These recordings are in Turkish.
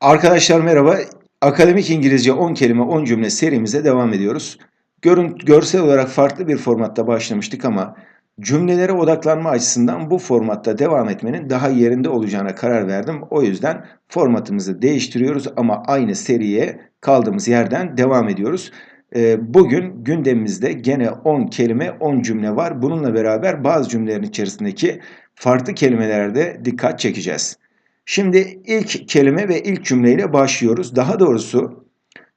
Arkadaşlar merhaba. Akademik İngilizce 10 kelime 10 cümle serimize devam ediyoruz. Görün, görsel olarak farklı bir formatta başlamıştık ama cümlelere odaklanma açısından bu formatta devam etmenin daha yerinde olacağına karar verdim. O yüzden formatımızı değiştiriyoruz ama aynı seriye kaldığımız yerden devam ediyoruz. Ee, Bugün gündemimizde gene 10 kelime 10 cümle var. Bununla beraber bazı cümlelerin içerisindeki farklı kelimelere de dikkat çekeceğiz. Şimdi ilk kelime ve ilk cümleyle başlıyoruz. Daha doğrusu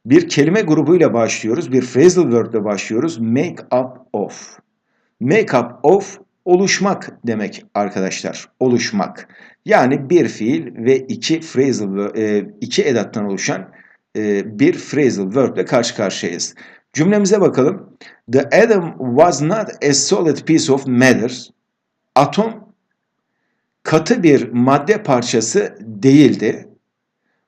bir kelime grubuyla başlıyoruz. Bir phrasal word ile başlıyoruz. Make up of. Make up of oluşmak demek arkadaşlar. Oluşmak. Yani bir fiil ve iki phrasal e, iki edattan oluşan e, bir phrasal word ile karşı karşıyayız. Cümlemize bakalım. The atom was not a solid piece of matter. Atom katı bir madde parçası değildi.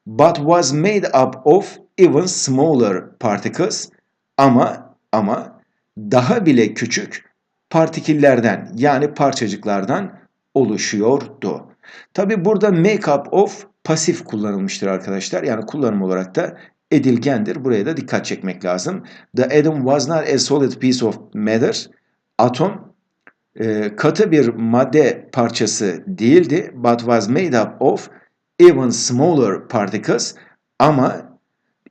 But was made up of even smaller particles ama ama daha bile küçük partiküllerden yani parçacıklardan oluşuyordu. Tabi burada make up of pasif kullanılmıştır arkadaşlar. Yani kullanım olarak da edilgendir. Buraya da dikkat çekmek lazım. The atom was not a solid piece of matter. Atom e, katı bir madde parçası değildi. But was made up of even smaller particles. Ama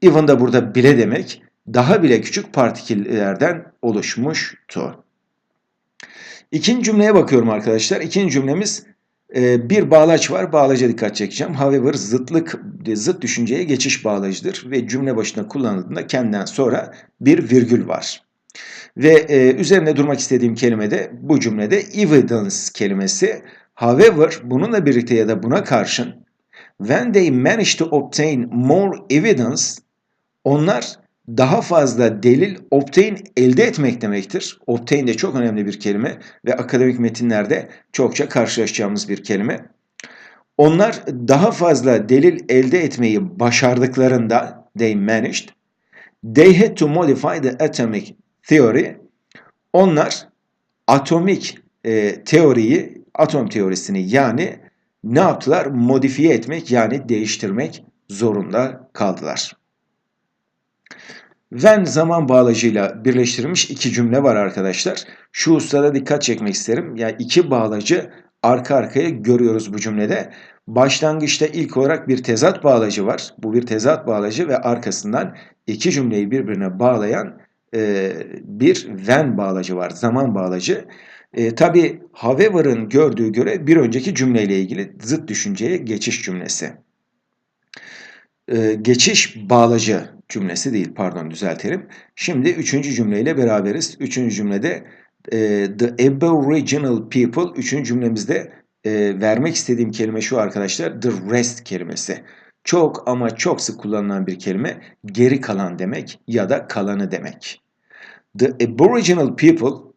even da burada bile demek daha bile küçük partiküllerden oluşmuştu. İkinci cümleye bakıyorum arkadaşlar. İkinci cümlemiz e, bir bağlaç var. Bağlaca dikkat çekeceğim. However zıtlık, zıt düşünceye geçiş bağlacıdır ve cümle başına kullanıldığında kendinden sonra bir virgül var. Ve e, üzerine durmak istediğim kelime de bu cümlede evidence kelimesi. However bununla birlikte ya da buna karşın when they managed to obtain more evidence onlar daha fazla delil obtain elde etmek demektir. Obtain de çok önemli bir kelime ve akademik metinlerde çokça karşılaşacağımız bir kelime. Onlar daha fazla delil elde etmeyi başardıklarında they managed they had to modify the atomic theory onlar atomik e, teoriyi atom teorisini yani ne yaptılar? Modifiye etmek yani değiştirmek zorunda kaldılar. When zaman bağlacıyla birleştirilmiş iki cümle var arkadaşlar. Şu ustada dikkat çekmek isterim. Yani iki bağlacı arka arkaya görüyoruz bu cümlede. Başlangıçta ilk olarak bir tezat bağlacı var. Bu bir tezat bağlacı ve arkasından iki cümleyi birbirine bağlayan e, bir when bağlacı var. Zaman bağlacı. E, Tabi however'ın gördüğü göre bir önceki cümleyle ilgili zıt düşünceye geçiş cümlesi. E, geçiş bağlacı cümlesi değil pardon düzeltelim. Şimdi üçüncü cümleyle beraberiz. Üçüncü cümlede e, the aboriginal people üçüncü cümlemizde e, vermek istediğim kelime şu arkadaşlar the rest kelimesi. Çok ama çok sık kullanılan bir kelime geri kalan demek ya da kalanı demek. The aboriginal people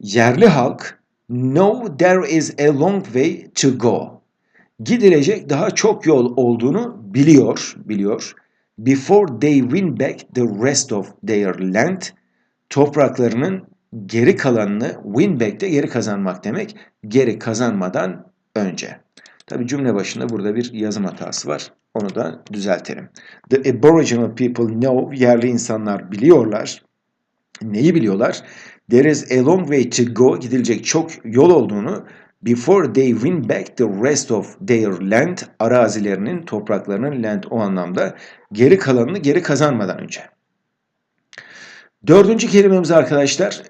yerli halk know there is a long way to go. Gidilecek daha çok yol olduğunu biliyor, biliyor. Before they win back the rest of their land, topraklarının geri kalanını win back de geri kazanmak demek. Geri kazanmadan önce. Tabi cümle başında burada bir yazım hatası var. Onu da düzeltelim. The aboriginal people know, yerli insanlar biliyorlar. Neyi biliyorlar? There is a long way to go, gidilecek çok yol olduğunu before they win back the rest of their land, arazilerinin, topraklarının land o anlamda geri kalanını geri kazanmadan önce. Dördüncü kelimemiz arkadaşlar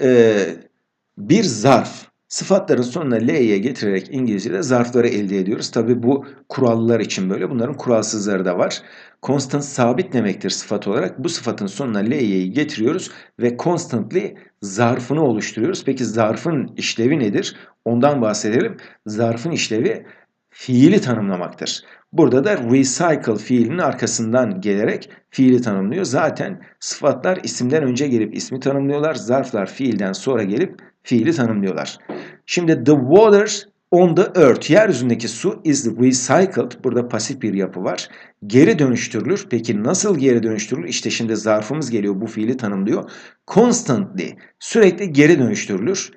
bir zarf. Sıfatların sonuna L'ye getirerek İngilizce'de zarfları elde ediyoruz. Tabi bu kurallar için böyle. Bunların kuralsızları da var. Constant sabit demektir sıfat olarak. Bu sıfatın sonuna L'yi getiriyoruz ve constantly zarfını oluşturuyoruz. Peki zarfın işlevi nedir? Ondan bahsedelim. Zarfın işlevi fiili tanımlamaktır. Burada da recycle fiilinin arkasından gelerek fiili tanımlıyor. Zaten sıfatlar isimden önce gelip ismi tanımlıyorlar. Zarflar fiilden sonra gelip fiili tanımlıyorlar. Şimdi the water on the earth, yeryüzündeki su is recycled. Burada pasif bir yapı var. Geri dönüştürülür. Peki nasıl geri dönüştürülür? İşte şimdi zarfımız geliyor bu fiili tanımlıyor. Constantly, sürekli geri dönüştürülür.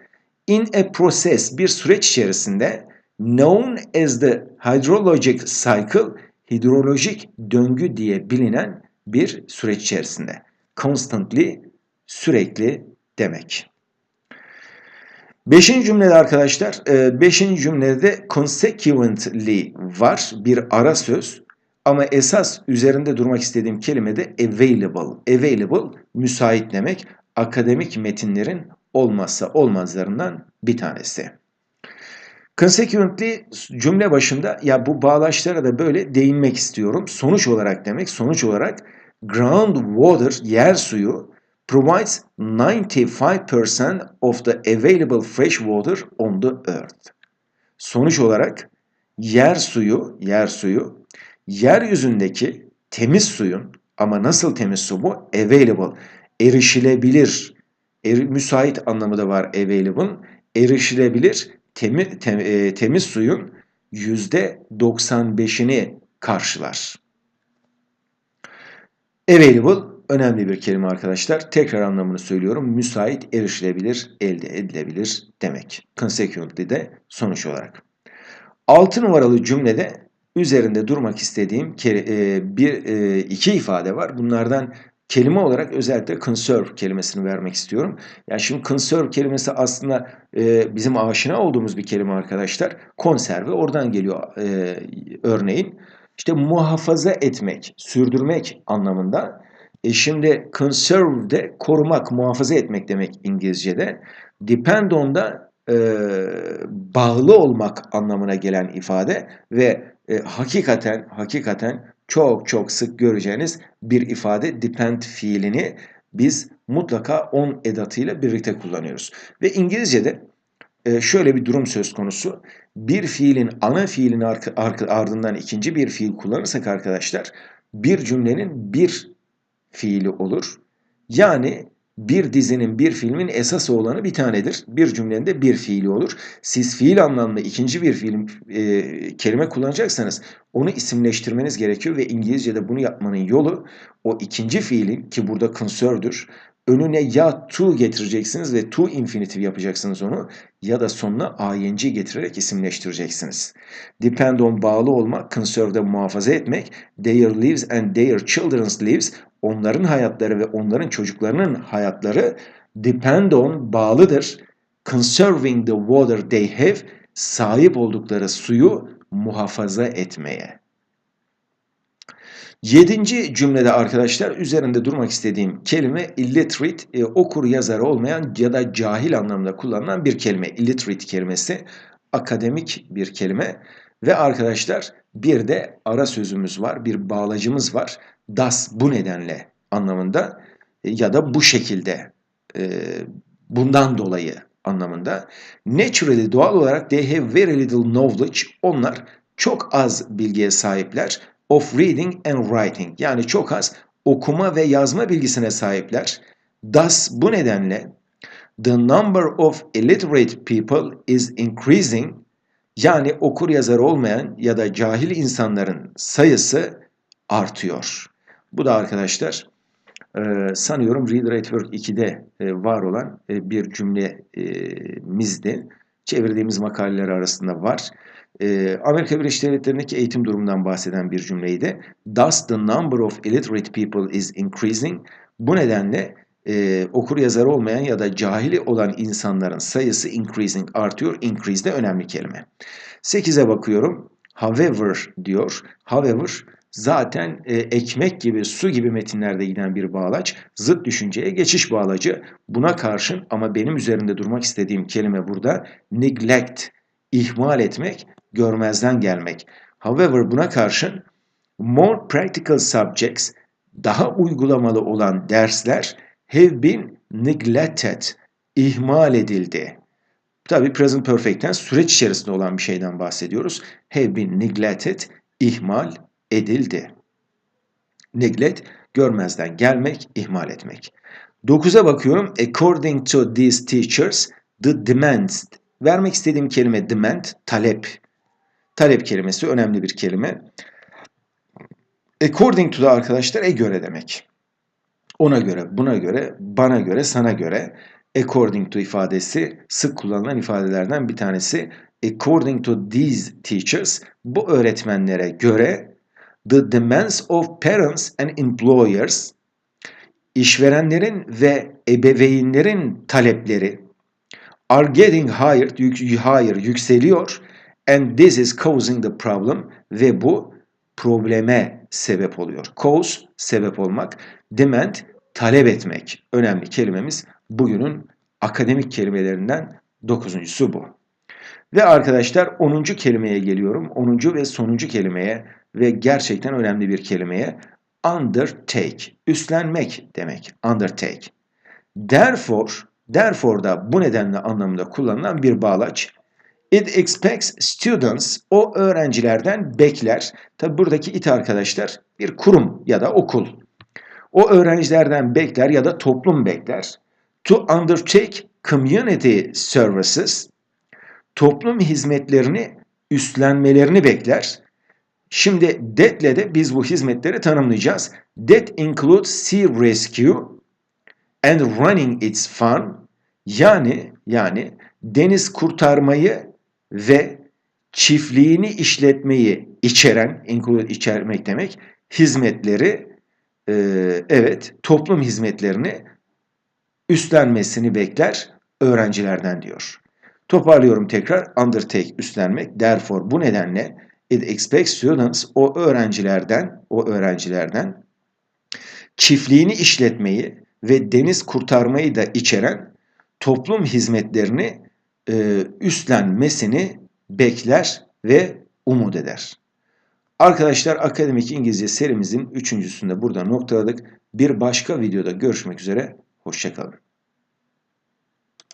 In a process, bir süreç içerisinde known as the hydrologic cycle, hidrolojik döngü diye bilinen bir süreç içerisinde. Constantly sürekli demek. Beşinci cümlede arkadaşlar, e, beşinci cümlede consequently var bir ara söz ama esas üzerinde durmak istediğim kelime de available. Available müsait demek. Akademik metinlerin olmazsa olmazlarından bir tanesi. Consequently cümle başında ya bu bağlaçlara da böyle değinmek istiyorum. Sonuç olarak demek, sonuç olarak groundwater, yer suyu provides 95% of the available fresh water on the earth. Sonuç olarak yer suyu, yer suyu yeryüzündeki temiz suyun ama nasıl temiz su bu? Available, erişilebilir, er, müsait anlamı da var available, erişilebilir temi, tem, e, temiz suyun %95'ini karşılar. Available önemli bir kelime arkadaşlar. Tekrar anlamını söylüyorum. Müsait, erişilebilir, elde edilebilir demek. Consequently de sonuç olarak. 6 numaralı cümlede üzerinde durmak istediğim e, bir e, iki ifade var. Bunlardan kelime olarak özellikle conserve kelimesini vermek istiyorum. Yani şimdi conserve kelimesi aslında e, bizim aşina olduğumuz bir kelime arkadaşlar. Konserve oradan geliyor örneğin. İşte muhafaza etmek, sürdürmek anlamında. E şimdi conserve de korumak, muhafaza etmek demek İngilizce'de. Depend on da e, bağlı olmak anlamına gelen ifade ve e, hakikaten hakikaten çok çok sık göreceğiniz bir ifade depend fiilini biz mutlaka on edatıyla birlikte kullanıyoruz. Ve İngilizce'de e, şöyle bir durum söz konusu. Bir fiilin ana fiilin ardından ikinci bir fiil kullanırsak arkadaşlar bir cümlenin bir fiili olur. Yani bir dizinin, bir filmin esas olanı bir tanedir. Bir cümlenin de bir fiili olur. Siz fiil anlamında ikinci bir fiil e, kelime kullanacaksanız onu isimleştirmeniz gerekiyor ve İngilizce'de bunu yapmanın yolu o ikinci fiilin ki burada conserve'dür önüne ya to getireceksiniz ve to infinitive yapacaksınız onu ya da sonuna ing getirerek isimleştireceksiniz. Depend on bağlı olmak, conserve'de muhafaza etmek, their lives and their children's lives onların hayatları ve onların çocuklarının hayatları depend on bağlıdır. Conserving the water they have sahip oldukları suyu muhafaza etmeye. Yedinci cümlede arkadaşlar üzerinde durmak istediğim kelime illiterate, e, okur yazarı olmayan ya da cahil anlamda kullanılan bir kelime. Illiterate kelimesi akademik bir kelime ve arkadaşlar bir de ara sözümüz var, bir bağlacımız var. Das bu nedenle anlamında e, ya da bu şekilde e, bundan dolayı anlamında. Naturally doğal olarak they have very little knowledge. Onlar çok az bilgiye sahipler of reading and writing yani çok az okuma ve yazma bilgisine sahipler. Thus bu nedenle the number of illiterate people is increasing yani okur yazar olmayan ya da cahil insanların sayısı artıyor. Bu da arkadaşlar e, sanıyorum Reader at Work 2'de e, var olan e, bir cümlemizdi. Çevirdiğimiz makaleler arasında var. Amerika Birleşik Devletleri'ndeki eğitim durumundan bahseden bir cümleydi. Thus the number of illiterate people is increasing. Bu nedenle e, okur yazar olmayan ya da cahili olan insanların sayısı increasing artıyor. Increase de önemli kelime. 8'e bakıyorum. However diyor. However zaten e, ekmek gibi, su gibi metinlerde giden bir bağlaç. Zıt düşünceye geçiş bağlacı. Buna karşın ama benim üzerinde durmak istediğim kelime burada neglect, ihmal etmek görmezden gelmek. However buna karşın more practical subjects daha uygulamalı olan dersler have been neglected, ihmal edildi. Tabii present perfect'ten süreç içerisinde olan bir şeyden bahsediyoruz. Have been neglected, ihmal edildi. Neglect, görmezden gelmek, ihmal etmek. 9'a bakıyorum. According to these teachers, the demands, vermek istediğim kelime demand, talep Talep kelimesi önemli bir kelime. According to da arkadaşlar e göre demek. Ona göre, buna göre, bana göre, sana göre. According to ifadesi sık kullanılan ifadelerden bir tanesi. According to these teachers, bu öğretmenlere göre the demands of parents and employers işverenlerin ve ebeveynlerin talepleri are getting higher, yük, higher yükseliyor and this is causing the problem ve bu probleme sebep oluyor. Cause sebep olmak, demand talep etmek. Önemli kelimemiz bugünün akademik kelimelerinden dokuzuncusu bu. Ve arkadaşlar 10. kelimeye geliyorum. 10. ve sonuncu kelimeye ve gerçekten önemli bir kelimeye undertake, üstlenmek demek. Undertake. Therefore, therefore da bu nedenle anlamında kullanılan bir bağlaç. It expects students, o öğrencilerden bekler. Tabi buradaki it arkadaşlar bir kurum ya da okul. O öğrencilerden bekler ya da toplum bekler. To undertake community services, toplum hizmetlerini üstlenmelerini bekler. Şimdi THAT'le de biz bu hizmetleri tanımlayacağız. That includes sea rescue and running its farm yani yani deniz kurtarmayı ve çiftliğini işletmeyi içeren, include içermek demek, hizmetleri e, evet toplum hizmetlerini üstlenmesini bekler öğrencilerden diyor. Toparlıyorum tekrar. Undertake üstlenmek. Therefore bu nedenle it expects students o öğrencilerden o öğrencilerden çiftliğini işletmeyi ve deniz kurtarmayı da içeren toplum hizmetlerini e, üstlenmesini bekler ve umut eder. Arkadaşlar Akademik İngilizce serimizin üçüncüsünde burada noktaladık. Bir başka videoda görüşmek üzere. Hoşçakalın.